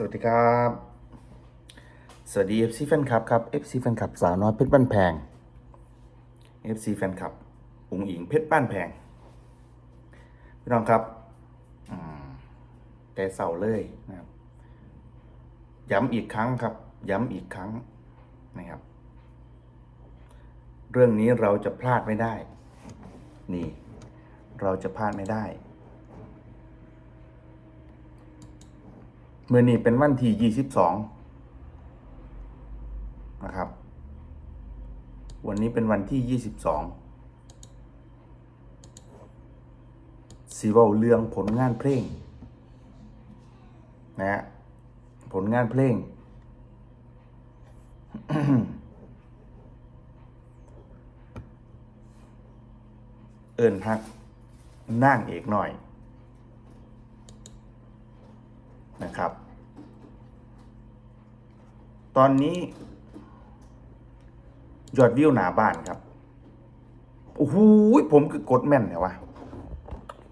สวัสดีครับ สวัสดี FC แฟนคลับครับ FC แฟนคลับสาวน้อยเพชรบ้านแพง FC แฟนคลับอุ๋งอิงเพชรบ้านแพงพี่น้องครับแต่เสาเลยนะครับ ย้ำอีกครั้งครับ ย้ำอีกครั้งนะครับ เรื่องนี้เราจะพลาดไม่ได้ นี่ เราจะพลาดไม่ได้ เมื่อนี้เป็นวันที่ยี่สิบสองนะครับ วันนี้เป็นวันที่ยี่สิบสองสีเวาเรื่องผลงานเพลงนะฮะผลงานเพลง เอิญฮักนั่งเอกหน่อย นะครับ ตอนนี้ ยอดวิวหนาบ้านครับ โอ้โหผมคือกดแม่นเนี่ยวะ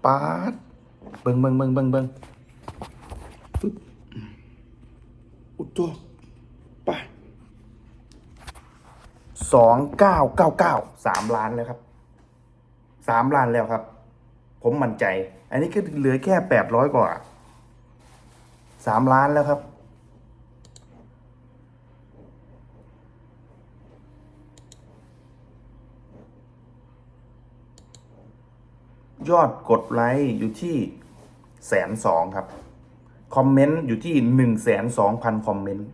ปาดเบิงเบิงเบิงเบิงเบิงปึ๊บอุดตัวไปสองเก้าเก้าเก้าสามล้านแล้วครับสามล้านแล้วครับ ผมมั่นใจ อันนี้ก็เหลือแค่แปดร้อยกว่า สามล้านแล้วครับ ยอดกดไลค์อยู่ที่แสนสองครับ คอมเมนต์อยู่ที่หนึ่งแสนสองพันคอมเมนต์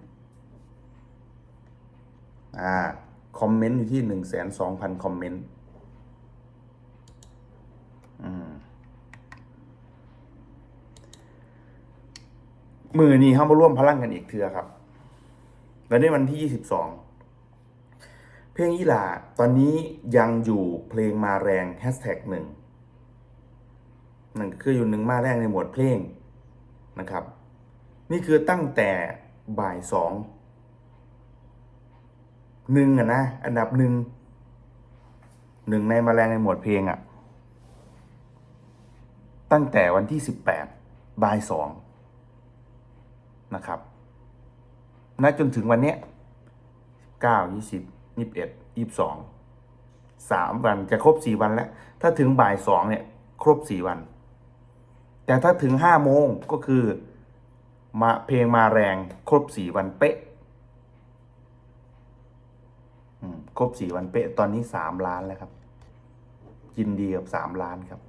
อ่า คอมเมนต์อยู่ที่หนึ่งแสนสองพันคอมเมนต์ มือนี้เข้ามาร่วมพลังกันอีกเทือครับ และในวันที่ 22 เพลงอีหลาตอนนี้ยังอยู่เพลงมาแรงแฮชแท็กหนึ่งนั่นคืออยู่หนึ่งมาแรงในหมวดเพลงนะครับ นี่คือตั้งแต่บ่ายสองหนึ่งอะนะอันดับหนึ่งหนึ่งในมาแรงในหมวดเพลงอะตั้งแต่วันที่สิบแปดบ่ายสอง นะครับณจนถึงวันนี้เก้ายี่สิบยี่สิบเอ็ดยี่สิบสองสามวันจะครบสี่วันแล้ว ถ้าถึงบ่ายสองเนี่ย ครบสี่วัน แต่ถ้าถึงห้าโมงก็คือมาเพลงมาแรงครบสี่วันเป๊ะครบสี่วันเป๊ะ ตอนนี้สามล้านแล้วครับ ยินดีกับสามล้านครับ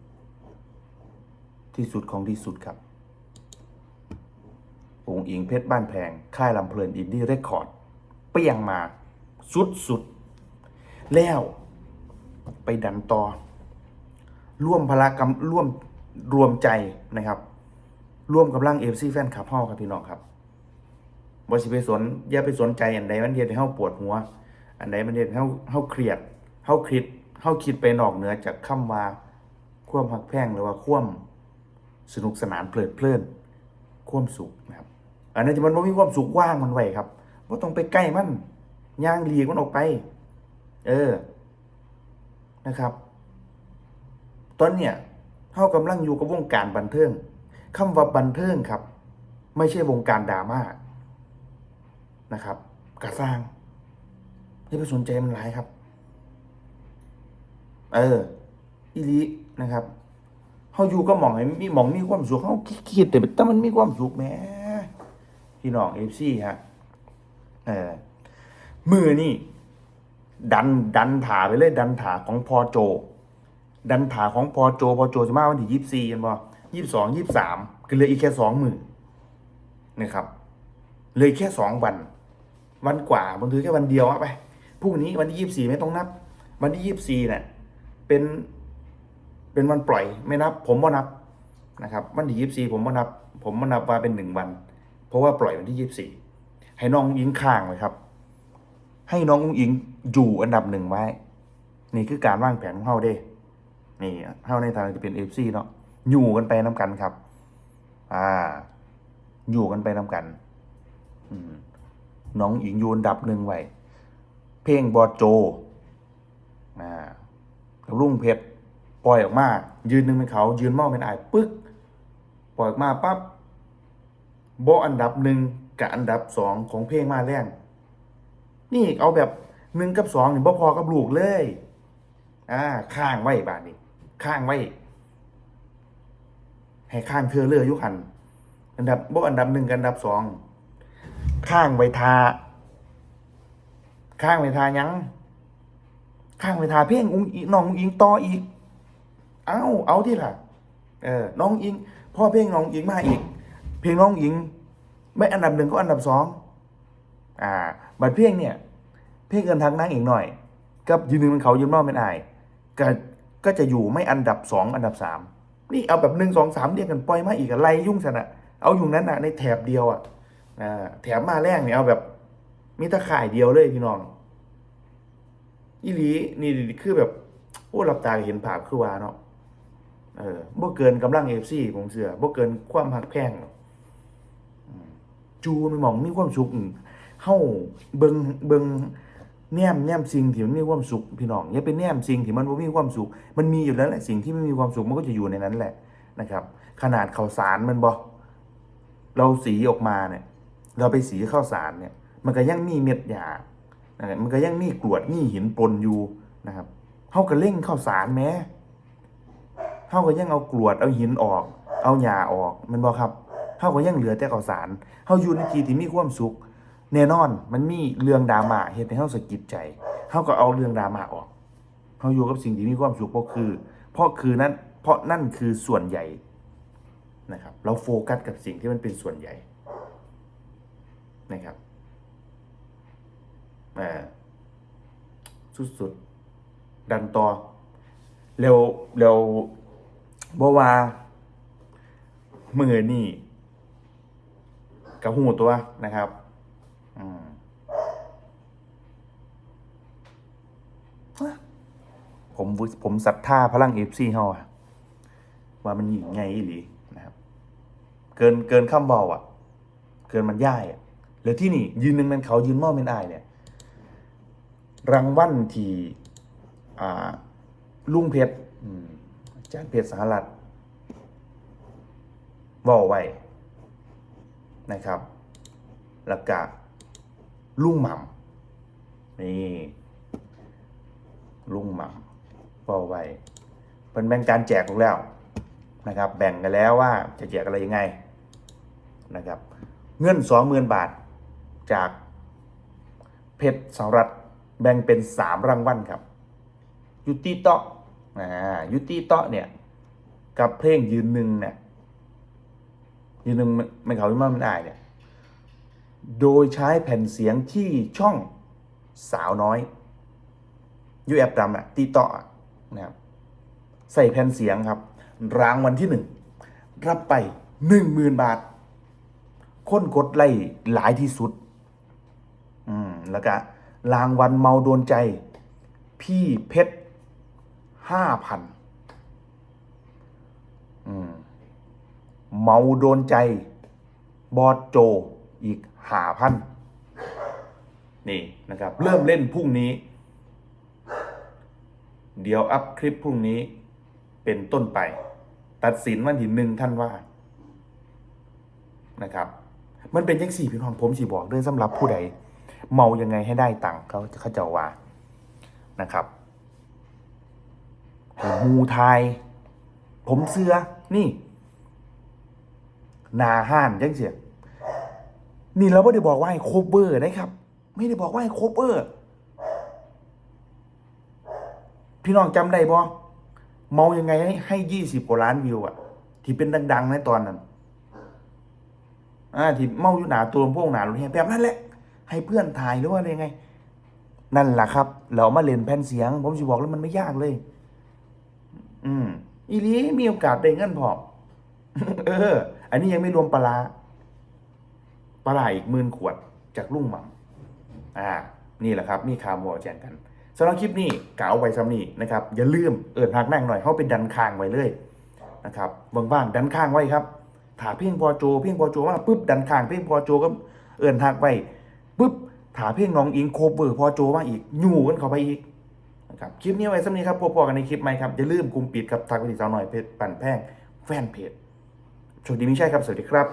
ที่สุดของที่สุดครับ องอิงเพชรบ้านแพง ค่ายลำเพลินอินดี้เรคคอร์ด เปียงมา สุดสุดๆแล้วไปดันต่อ ร่วมพลากรรมร่วมรวมใจนะครับ ร่วมกำลังเอฟซีแฟนคลับเฮาครับพี่น้องครับบ่สิไปสนอย่าไปสนใจอันใดมันเฮ็ดให้เฮาปวดหัว อันใดมันเฮ็ดให้เฮาเฮาเครียดเฮาคิดเฮาคิดไปนอกเหนือจากคำว่าควมหักแพงหรือว่าควมสนุกสนานเพลิดเพลินควมสุขนะครับ อันนั้นจะมันบ่มีความสุขว่างมันไว้ครับว่าต้องไปใกล้มันย่างหลีกมันออกไป เออนะครับ ตอนเนี้ยเฮากำลังอยู่กับวงการบันเทิงคำว่าบันเทิงครับ ไม่ใช่วงการดราม่านะครับกระสร้างอย่าไปสนใจมันหลายครับ เอออีลีนะครับเฮาอยู่ก็หมองให้มีหมองมีความสุขเฮาคิดแต่แต่มันมีความสุขแหม พี่น้อง FC ฮะเออมือนี่ ดันดันถาไปเลย ดันถาของพอโจ ดันถาของพอโจพอโจจะมาวันที่ยี่สิบสี่ยันบ่ยี่สิบสองยี่สิบสามก็เหลืออีกแค่สองหมื่นนะครับเลยแค่สองวัน วันกว่ามันถือแค่วันเดียวอะไปพรุ่งนี้วันที่ยี่สิบสี่ไม่ต้องนับ วันที่ยี่สิบสี่เนี่ยเป็นเป็นวันปล่อยไม่นับ ผมว่านับนะครับ วันที่ยี่สิบสี่ผมว่านับ ผมว่านับว่าเป็นหนึ่งวัน ราะว่าปล่อยวันที่ยี่สี่ให้น้องยิงข้างไว้ครับ ให้น้องอุ้งอิงอยู่อันดับหนึ่งไว้ นี่คือการวางแผนของเฮาเด้ นี่เฮาในฐานะเป็นเอฟซีเนาะอยู่กันไปน้ากันครับ อ่า อยู่กันไปน้ากันอืน้องอิงอยู่อันดับหนึ่งไว้เพลงบอดโจอ่ากับรุ่งเพชรปล่อยออกมา ยืนหนึ่งเป็นเขา ยืนมองเป็นไอายปึ๊ก ปล่อยออกมาปั๊บ บ่อันดับหนึ่งกับอันดับสองของเพลงมาแรงนี่เอาแบบหนึ่งกับสองนี่บ่พอกับลูกเลยอ่าข้างไว้บาดนี้ข้างไว้ ให้ข้างเธอเลืออยุหัน อันดับบ่อันดับหนึ่งกับอันดับสองข้างไว้ทาข้างไว้ทายังข้างไว้ทาเพลงอุ้งอิงน้องอุ้งอิงต่ออีก เอ้า เอาที่ล่ะ เออ น้องอิง พ่อเพลงน้องอิงมาอีก เพลงน้องอิง ไม่อันดับหนึ่งก็อันดับสองอ่าบัดเพลงเนี่ย เพลงเอินทักนางอีกหน่อย กับยืนหนึ่งเป็นเขายืนนอกเป็นอายก็ก็จะอยู่ไม่อันดับสองอันดับสามนี่เอาแบบหนึ่งสองสามเรียกกันปล่อยมาอีกอะไล่ยุ่งสนะเอาอยู่นั้นนะในแถบเดียวอะอ่าแถบมาแรกเนี่ยเอาแบบมีตะข่ายเดียวเลยพี่น้องอีหลีนี่คือแบบโอ้หลับตาเห็นภาพคือว่าเนาะเออบ่เกินกำลังเอฟซีผมเสือบ่เกินความหักแพงหรอกอืม จูมันมองมีความสุขอืมเฮาเบิงเบิงแนมแนมสิ่งที่มันมีความสุขพี่น้องอย่าไปแนมสิ่งที่มันบ่มีความสุข มันมีอยู่แล้วแหละสิ่งที่ไม่มีความสุขมันก็จะอยู่ในนั้นแหละนะครับ ขนาดข้าวสารมันบ่เราสีออกมาเนี่ย เราไปสีข้าวสารเนี่ย มันก็ยังมีเม็ดหยานะมันก็ยังมีกรวดมีหินปนอยู่นะครับเฮาก็เล่งข้าวสารแหม้เฮาก็ยังเอากรวดเอาหินออก เอาหญ้าออกมันบ่ครับ เฮาก็ยังเหลือแต่ข้าวสารเฮาอยู่ในที่ที่มีความสุขแน่นอนมันมีเรื่องดราม่าเฮ็ดให้เฮาสะกิดใจเฮาก็เอาเรื่องดราม่าออกเฮาอยู่กับสิ่งที่มีความสุขเพราะคือ เพราะคือนั้นเพราะนั่นคือส่วนใหญ่นะครับ เราโฟกัสกับสิ่งที่มันเป็นส่วนใหญ่นะครับอ่าสุดๆดันต่อเร็วเร็วบ่ว่ามือนี่ กับหูตัวนะครับผมผมศรัทธาพลังเอฟซีเฮาอะว่ามันยิงไงอีหลีนะครับ เกินเกินคำเบาอะ เกินมันย่ายอะแล้วที่นี่ยืนหนึ่งเป็นเขายืนมอเป็นอายเนี่ย รางวัลที่อ่าลุงเพชรอาจารย์เพชรสหรัฐบอกไว้ นะครับ แล้วก็ลุงหม่ำนี่ลุงหม่ำบอกไว้เป็นแบ่งการแจกของแล้วนะครับ แบ่งกันแล้วว่าจะแจกอะไรยังไงนะครับ เงินสองหมื่นบาทจากเพชรสหรัฐแบ่งเป็นสามรางวัลครับยุติโตะอ่ายุติโตะเนี่ยกับเพลงยืนหนึ่งเนี่ย ยืนหนึ่งไม่ไม่เขาไม่มามันอายเนี่ยโดยใช้แผ่นเสียงที่ช่องสาวน้อยยูแอปดำอะตีต่ออะนะครับใส่แผ่นเสียงครับ รางวัลที่หนึ่งรับไปหนึ่งหมื่นบาท ค้นกดไล่หลายที่สุด อืมแล้วก็รางวัลเมาโดนใจ พี่เพชรห้าพันอืม เมาโดนใจ บอสโจอีกหาพันนี่นะครับ เริ่มเล่นพรุ่งนี้ เดี๋ยวอัพคลิปพรุ่งนี้เป็นต้นไป ตัดสินวันที่หนึ่งท่านว่านะครับ มันเป็นยังสี่พี่น้องผมสีบอกเรื่องสำหรับผู้ใด เมายังไงให้ได้ตังค์เขาเขาเจะว่านะครับหมูไทย ผมเสือนี่ นาห้านจังเสียนี่เราไม่ได้บอกว่าให้โคเวอร์นะครับ ไม่ได้บอกว่าให้โคเวอร์ พี่น้องจำได้บ่เมายังไงให้ให้ยี่สิบกว่าล้านวิวอะที่เป็นดัง ๆ ในตอนนั้นอ่าที่เมาอยู่หนาตัวลำโพงหนารถแห่แบบนั้นแหละ ให้เพื่อนถ่ายหรือว่าอะไรไง นั่นแหละครับ เรามาเล่นแผ่นเสียง ผมสิบอกแล้วมันไม่ยากเลย อืม อีลีมีโอกาสได้เงินพอเออ อันนี้ยังไม่รวมปลาปลาอีกหมื่นขวดจากลุงหม่ำอ่า นี่แหละครับมีข่าวมัวแจ้งกันสำหรับคลิปนี้กล่าวไว้ซ้ำนี้นะครับ อย่าลืมเอิดหักแม่งหน่อยเขาเป็นดันคางไว้เลยนะครับว่างๆดันคางไว้ครับถาเพ่งพอโจเพ่งพอโจมาปุ๊บดันคางเพ่งพอโจก็เอิดหักไว้ปุ๊บถาเพ่งน้องอิงโคเวอร์พอโจมาอีกอยู่กันเข้าไปอีกนะครับคลิปนี้ไว้ซ้ำนี้ครับพบกันในคลิปใหม่ครับอย่าลืมกลุ่มปิดกับทางวิดีสาวหน่อยเพจปั่นแพงแฟนเพจ โชคดีไม่ใช่ครับ สวัสดีครับ